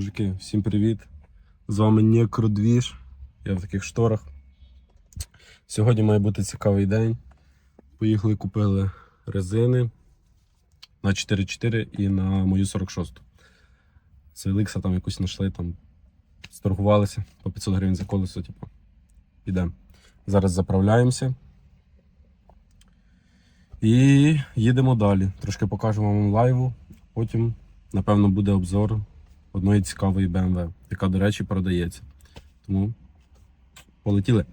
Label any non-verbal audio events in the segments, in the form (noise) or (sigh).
Мужики, всім привіт. З вами Некродвіж. Я в таких шторах. Сьогодні має бути цікавий день. Поїхали, купили резини на 4.4 і на мою 46. Це Еликса там якусь знайшли, там сторгувалися по 500 гривень за колесо, типу. Підемо. Зараз заправляємося. І їдемо далі. Трошки покажемо вам лайву. Потім, напевно, буде обзор одної цікавої BMW, яка, до речі, продається. Тому полетіли.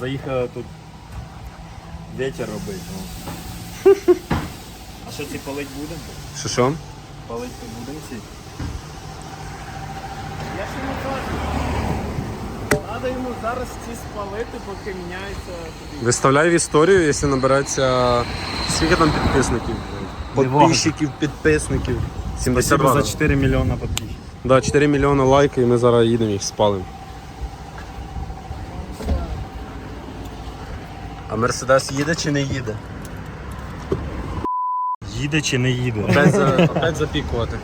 Заїхали тут ветер робить. Ну. (laughs) А що ці палить будемо? Що що? Палить будемо? Я ще не кажу. Треба йому зараз ці спалити, поки міняється тобі. Виставляй в історію, якщо набереться. Скільки там підписників? Подписчиків, підписників. 72. за 4 мільйона підписчиків. Да, 4 мільйони лайків і ми зараз їдемо їх спалимо. А Мерседес їде чи не їде? Їде чи не їде? Опять, за, опять запікувати.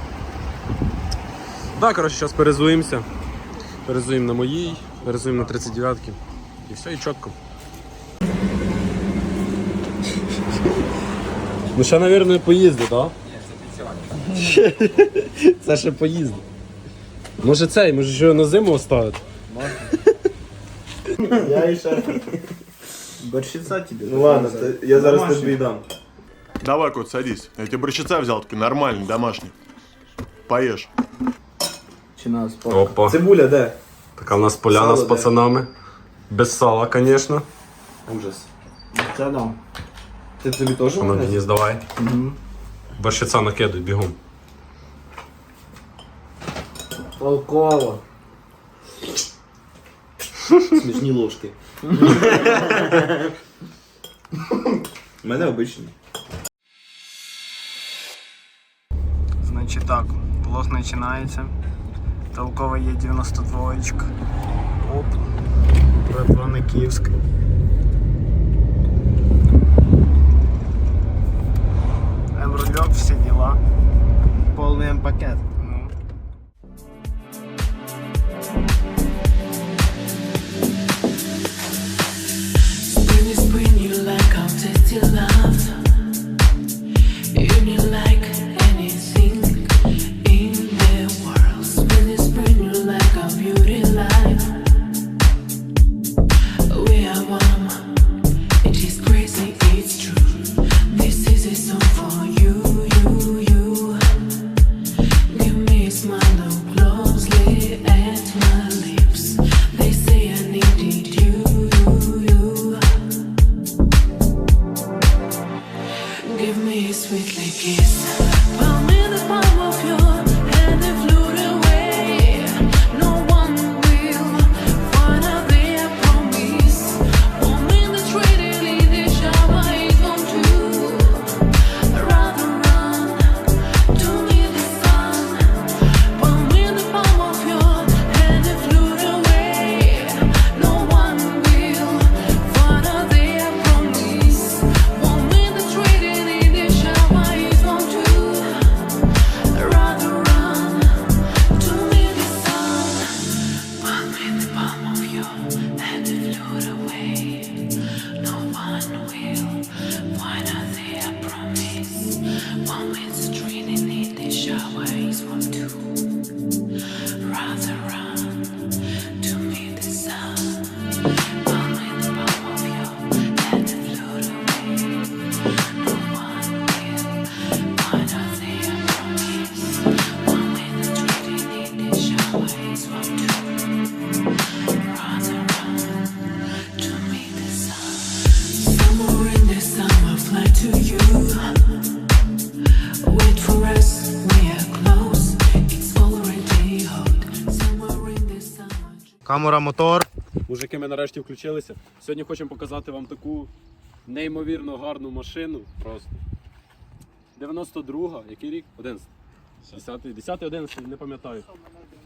Так, коротше, зараз перезуємося. Перезуємо на моїй, перезуємо на 39-ки. І все, і чітко. Ну ще, мабуть, поїзди, так? Ні, Це (laughs) Це ще поїзди. Може цей, може що на зиму оставити? Я і ще. Борщиця тобі. Ну ладно, я зараз тобі дам. Давай, кот, садись. Я тебе борщица взял, такой нормальный, домашний. Поешь. Чи нас Опа. Цибуля, де? Така у нас поляна Сало з де? пацанами. Без сала, звісно. Ужас. Це дам. Ти тобі теж Ну, можна? Денис, давай. Борщиця накидуй, бігом. Толково. Смішні ложки. У мене обичні. Значить так, влог починається. Толкова є 92 Оп. Франківськ. Give me a sweetly kiss. Камера, мотор. Мужики, ми нарешті включилися. Сьогодні хочемо показати вам таку неймовірно гарну машину. Просто. 92-га, який рік? 11. 10, 10, 11, не пам'ятаю.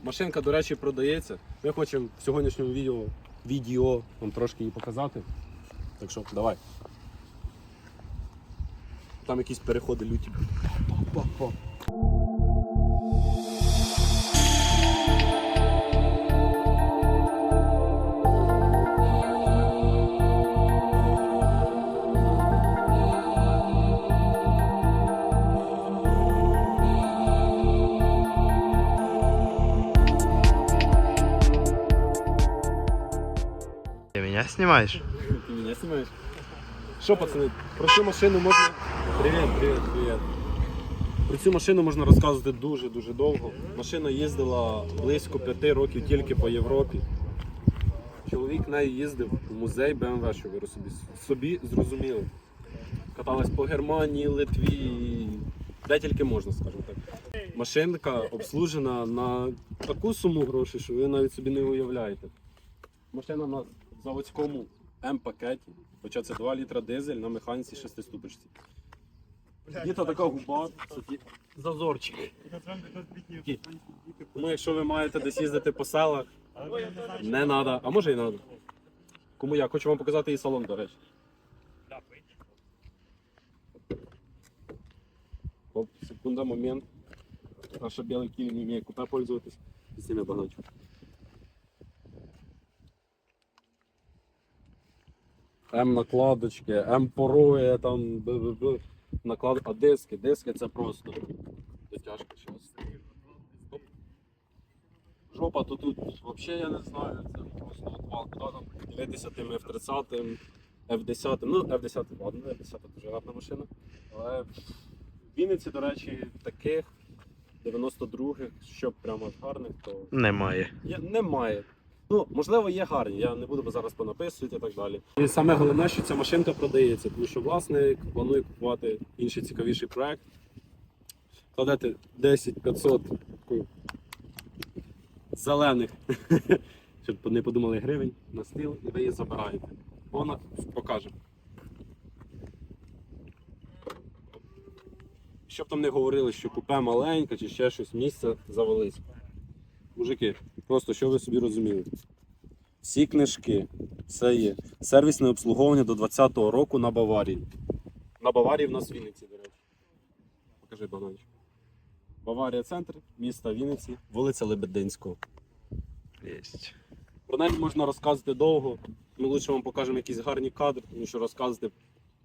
Машинка, до речі, продається. Ми хочемо в сьогоднішньому відео, відео вам трошки її показати. Так що, давай. Там якісь переходи люті. Па-па-па. Ты меня снимаешь? Ти мене знімаєш? Що, пацани, про цю машину можна. Привіт, привіт, привіт. Про цю машину можна розказувати дуже-дуже довго. Машина їздила близько п'яти років тільки по Європі. Чоловік нею їздив в музей BMW, що ви собі, собі зрозуміли. Каталась по Германії, Литві, де тільки можна, скажімо так. Машинка обслужена на таку суму грошей, що ви навіть собі не уявляєте. Машина на заводському М-пакеті, хоча це 2 літра дизель на механіці 6 ступочці. Діта така губа. Такі. Тому якщо ви маєте десь їздити по селах, не треба, а може і треба. Кому я хочу вам показати і салон, до речі. Оп, секунда, момент. Наша белый киви не умеет купе пользоваться. С ними баночку. М накладочки, М пороги, там б-б-б. Наклад, а диски, диски це просто дотяжка. Оп. Жопа то тут взагалі я не знаю, це просто отвал. Куди там дивитися тим F30, F10, ну F10, ладно, F10 дуже гарна машина. Але в Вінниці, до речі, таких 92-х, щоб прямо гарних, то Немає. Є, немає. Ну, можливо, є гарні, я не буду зараз понаписувати і так далі. І саме головне, що ця машинка продається, тому що власник планує купувати інший цікавіший проект. Кладете 10 500 зелених, (laughs) щоб не подумали гривень на стіл, і ви її забираєте. Вона покаже. Щоб там не говорили, що купе маленьке чи ще щось, місце завелись. Мужики, просто що ви собі розуміли. Всі книжки, все є. Сервісне обслуговування до 20-го року на Баварії. На Баварії в нас в Вінниці, до речі. Покажи бананчик. Баварія центр, міста Вінниці, вулиця Лебединського. Есть. Про неї можна розказувати довго. Ми лише вам покажемо якісь гарні кадри, тому що розказувати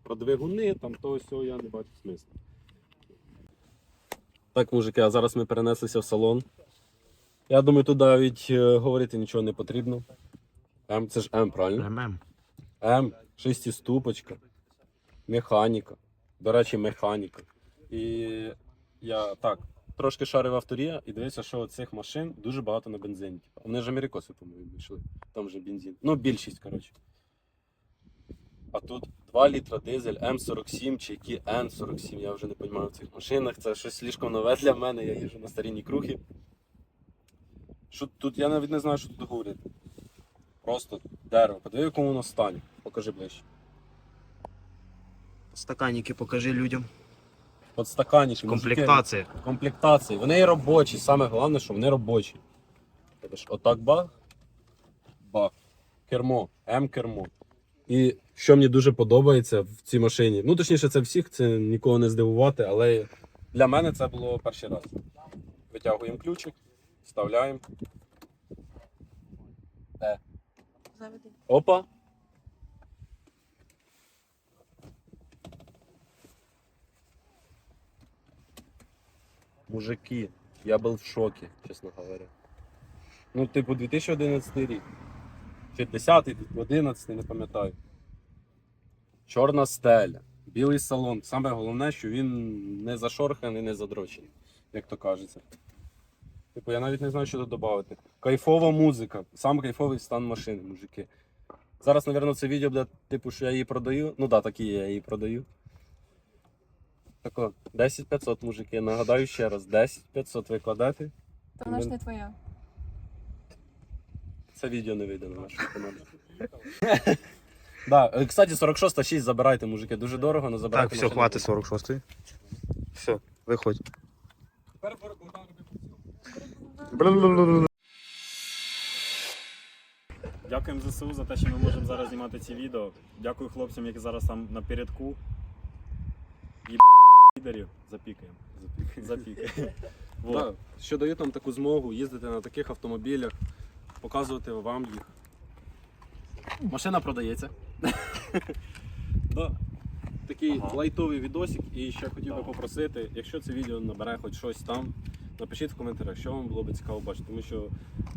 про двигуни, там того всього я не бачу смислу. Так, мужики, а зараз ми перенеслися в салон. Я думаю, тут навіть е, говорити нічого не потрібно. М, це ж М, правильно? ММ. М, шестиступочка, механіка. До речі, механіка. І я так, трошки шарив авторія і дивився, що цих машин дуже багато на бензині. Типу. Вони ж америкоси, по-моєму, йшли. Там вже бензин. Ну, більшість, коротше. А тут 2 літра дизель М47 чи які Н47, я вже не розумію в цих машинах. Це щось слишком нове для мене, я їжджу на старінні круги. Що тут я навіть не знаю, що тут говорити. Просто дерево. Подиви, в якому воно стані. Покажи ближче. Стаканники покажи людям. Комплектація. мужики, Комплектації. Вони і робочі. Саме головне, що вони робочі. Тобто Отак бах. Бах. Кермо. М-кермо. І що мені дуже подобається в цій машині. Ну, точніше, це всіх, це нікого не здивувати, але для мене це було перший раз. Витягуємо ключик, вставляємо. Е. Опа. Мужики, я был в шоке, честно говоря. Ну, типу, 2011 рік. Чи 10, 11, не пам'ятаю. Чорна стеля, білий салон. Саме головне, що він не зашорханий, не задрочений, як то кажеться. Типу, я навіть не знаю, що тут додати. Кайфова музика, сам кайфовий стан машини, мужики. Зараз, мабуть, це відео буде, типу, що я її продаю. Ну так, да, так і є, я її продаю. Тако, 10 500, мужики. Нагадаю ще раз, 10 500 ви кладете. Вона ж не твоя. Це відео не вийде на нашому каналі. (laughs) Да, е, кстати, 46 6 забирайте, мужики. Дуже дорого, але забирайте. Так, все, машину. хватит 46 Все, виходь. Тепер Богдан робить Дякуємо ЗСУ за те, що ми можемо зараз знімати ці відео. Дякую хлопцям, які зараз там напередку. І лідерів запікаємо. Запікаємо. Вот. (laughs) Да, що дають нам таку змогу їздити на таких автомобілях, показувати вам їх. Машина продається. (laughs) да. Такий Ага. лайтовий відосик. І ще хотів би попросити, якщо це відео набере хоч щось там, напишіть в коментарях, що вам було б цікаво бачити, тому що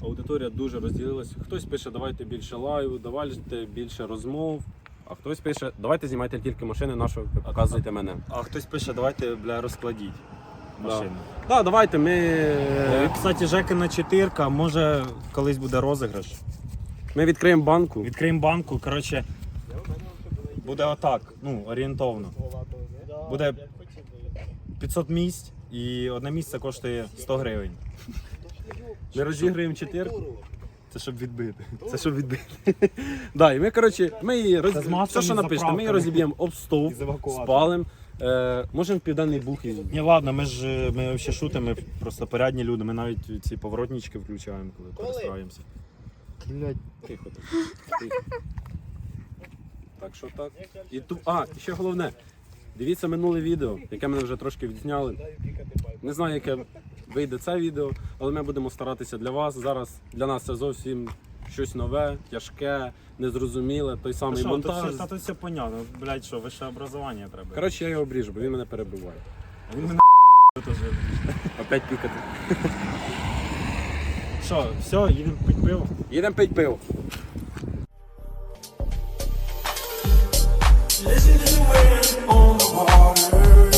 аудиторія дуже розділилась. Хтось пише, давайте більше лайву, давайте більше розмов. А хтось пише, давайте знімайте тільки машини, на що ви показуєте мене. А хтось пише, давайте бля, розкладіть машину. Так, да, давайте ми. Е, Кстати, Жекина чотирка, може колись буде розіграш. Ми відкриємо банку. Відкриємо банку, коротше. Буде отак, ну, орієнтовно. Буде 500 місць і одне місце коштує 100 гривень. Ми розіграємо чотирку. Це щоб відбити. Це щоб відбити. (laughs) да, і ми, коротше, ми її роз... Все, що напишете, ми її заправками. розіб'ємо об І стовп, з евакуатором. спалим. Е, можемо в південний бух і Ні, ладно, ми ж е, ми ще шутимо, ми просто порядні люди. Ми навіть ці поворотнички включаємо, коли перестраюємося. Блять, тихо так. Тихо. Так що так. І ту... А, і ще головне. Дивіться минуле відео, яке мене вже трошки відзняли. Не знаю, яке вийде це відео, але ми будемо старатися для вас. Зараз для нас це зовсім щось нове, тяжке, незрозуміле, той самий що, тут монтаж. все, та тут все понятно. Блять, що, вище образування треба. Коротше, я його обріжу, бо він мене перебиває. А він мене. Опять пікати. Що, все, їдемо пить пиво. Їдемо пить пиво. Listen to the wind on morning